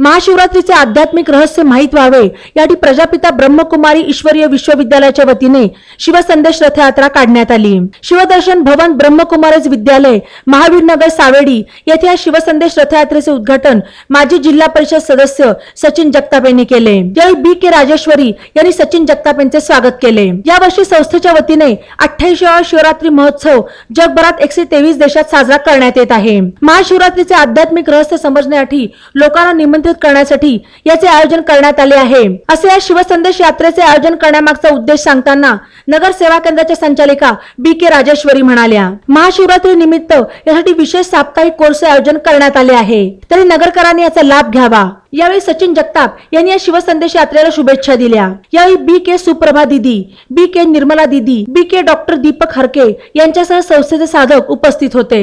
महाशिवरात्रीचे आध्यात्मिक रहस्य माहीत व्हावे. यासाठी प्रजापिता ब्रह्मकुमारी ईश्वरीय विश्वविद्यालयाच्या वतीने शिवसंदेश रथयात्रा काढण्यात आली. शिवदर्शन भवन ब्रह्मकुमारीज विद्यालय महावीरनगर सावेडी येथे या शिवसंदेश रथयात्रेचे उद्घाटन माजी जिल्हा परिषद सदस्य सचिन जगताप यांनी केले. यावेळी बी के राजेश्वरी यांनी सचिन जगताप यांचे स्वागत केले. यावर्षी संस्थेच्या वतीने अठ्ठ्याऐंशीवा शिवरात्री महोत्सव जगभरात एकशे तेवीस देशात साजरा करण्यात येत आहे. महाशिवरात्रीचे आध्यात्मिक रहस्य समजण्यासाठी लोकांना निमंत्रित करण्यासाठी याचे आयोजन करण्यात आले आहे. असे या शिवसंदेश यात्रेचे आयोजन करण्यामागचा उद्देश सांगताना नगर सेवा केंद्राच्या संचालिका बी के राजेश्वरी म्हणाल्या. महाशिवरात्री निमित्त यासाठी विशेष साप्ताहिक कोर्स आयोजन करण्यात आले आहे. तरी नगरकरांनी याचा लाभ घ्यावा. यावेळी सचिन जगताप यांनी या शिवसंदेश यात्रेला शुभेच्छा दिल्या. यावेळी बी के सुप्रभा दिदी बी के निर्मला दिदी बी के डॉक्टर दीपक हरके यांच्यासह संस्थेचे साधक उपस्थित होते.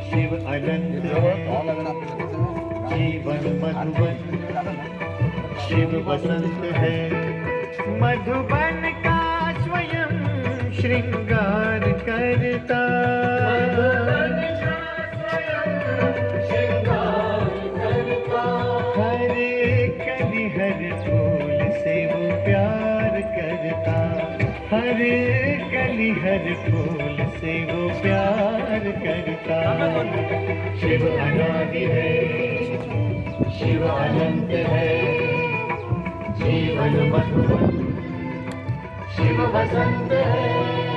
शिव अनंत जीवन मधुबन शिव बसंत है मधुबन का स्वयं श्रृंगार करता हर कली हर फूल से वो प्यार करता शिव अनादि है, शिव अनंत है, जीवन मधुबन, शिव बसंत है।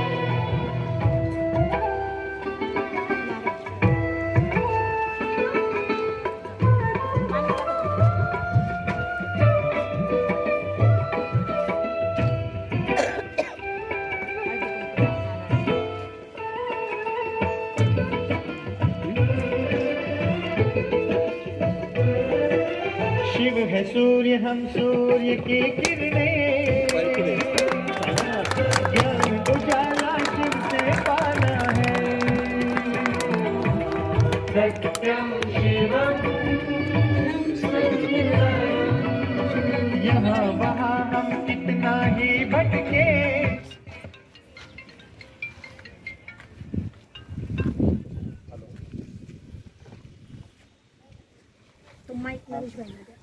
है सूर्य, हम सूर्य की किरणें। पाना है। यहाँ वहाँ हम कितना ही भटके। शिवरात्री महोत्सव में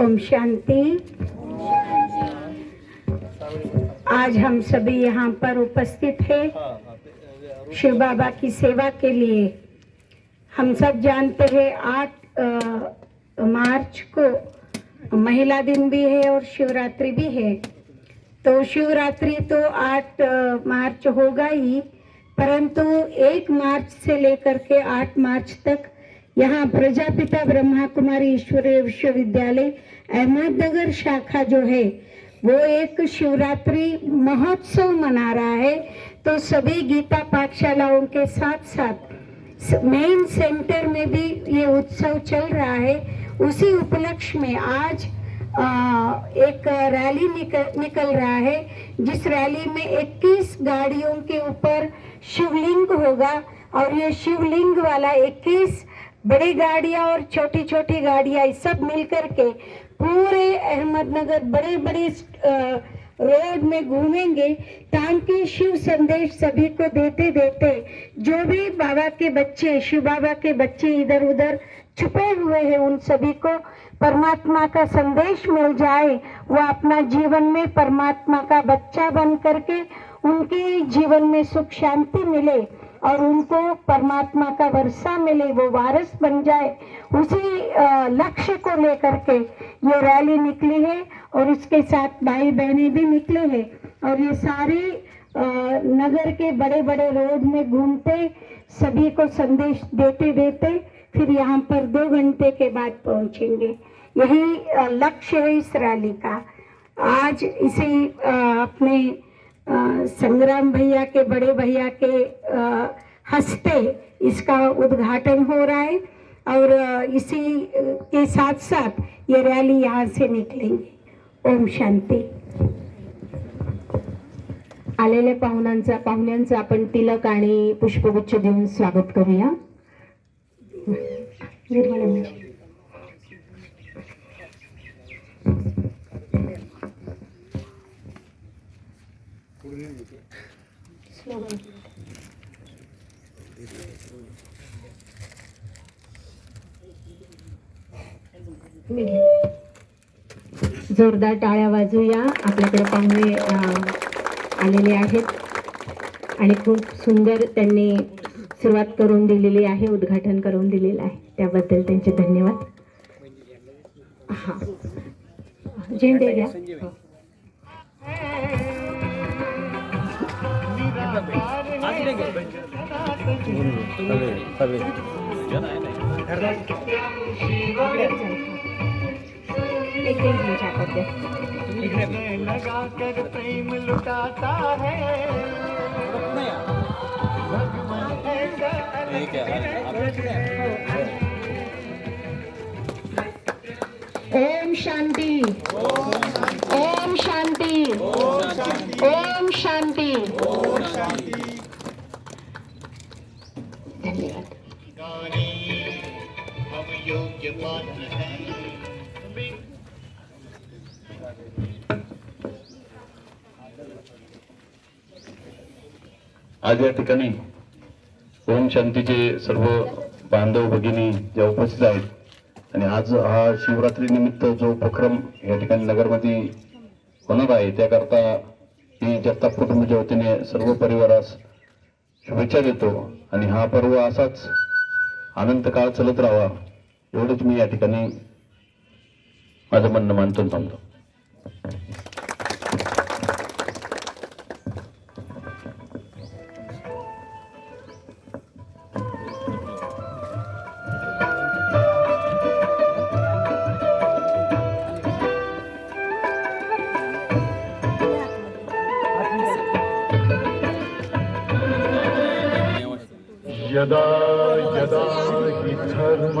ओम शांति। आज हम सभी यहाँ पर उपस्थित हैं। शिव बाबा की सेवा के लिए। हम सब जानते हैं, आठ मार्च को महिला दिन भी है और शिवरात्रि भी है। तो शिवरात्रि तो आठ मार्च होगा ही, परंतु एक मार्च से लेकर के आठ मार्च तक यहाँ प्रजापिता ब्रह्मा कुमारी ईश्वरीय विश्वविद्यालय अहमदनगर शाखा जो है वो एक शिवरात्रि महोत्सव मना रहा है। तो सभी गीता पाठशालाओं के साथ साथ मेन सेंटर में भी ये उत्सव चल रहा है। उसी उपलक्ष्य में आज आ, एक रैली निकल निकल रहा है जिस रैली में 21 गाड़ियों के ऊपर शिवलिंग होगा और ये शिवलिंग वाला 21 बड़ी गाड़ियाँ और छोटी छोटी गाड़ियाँ सब मिलकर के पूरे अहमदनगर बड़े बड़े रोड में घूमेंगे। ताकि शिव संदेश सभी को देते देते जो भी बाबा के बच्चे, शिव बाबा के बच्चे इधर उधर छुपे हुए हैं, उन सभी को परमात्मा का संदेश मिल जाए। वो अपना जीवन में परमात्मा का बच्चा बन करके उनके जीवन में सुख शांति मिले। और उनको परमात्मा का वर्षा मिले, वो वारस बन जाए, उसी लक्ष्य को लेकर के ये रैली निकली है और उसके साथ भाई बहने भी निकले हैं और ये सारे नगर के बड़े बड़े रोड में घूमते, सभी को संदेश देते देते, फिर यहाँ पर दो घंटे के बाद पहुँचेंगे। यही लक्ष्य है इस रैली का। आज इसे अपने संग्राम भैया के बड़े भैया के हस्ते इसका उद्घाटन हो रहा है और इसी के साथ साथ ये रैली यहाँ से निकलेंगे। ओम शांति। आलेल्या पाहुण्यांचा पाहुण्यांचं आपण तिलक आणि पुष्पगुच्छ देऊन स्वागत करूया. निर्मला जोरदार टाळ्या वाजूया. आपल्याकडे पाहुणे आलेले आहेत. आणि खूप सुंदर त्यांनी सुरुवात करून दिलेली आहे उद्घाटन करून दिलेलं आहे. त्याबद्दल त्यांचे धन्यवाद. हा. झेंडे द्या लगा कर प्रेम लुटाता है ओम शांती। ओम शांती। ओम शांती। आज या ठिकाणी ओम शांतीचे सर्व बांधव भगिनी ज्या उपस्थित आहेत आणि आज हा शिवरात्री निमित्त जो उपक्रम या ठिकाणी नगरमध्ये होणार आहे त्याकरता मी जगताप कुटुंबाच्या वतीने सर्व परिवारास शुभेच्छा देतो. आणि हा पर्व असाच अनंत काळ चालत राहावा. एवढंच मी या ठिकाणी माझं म्हणणं मानतो थांबतो. यदा यदा धर्म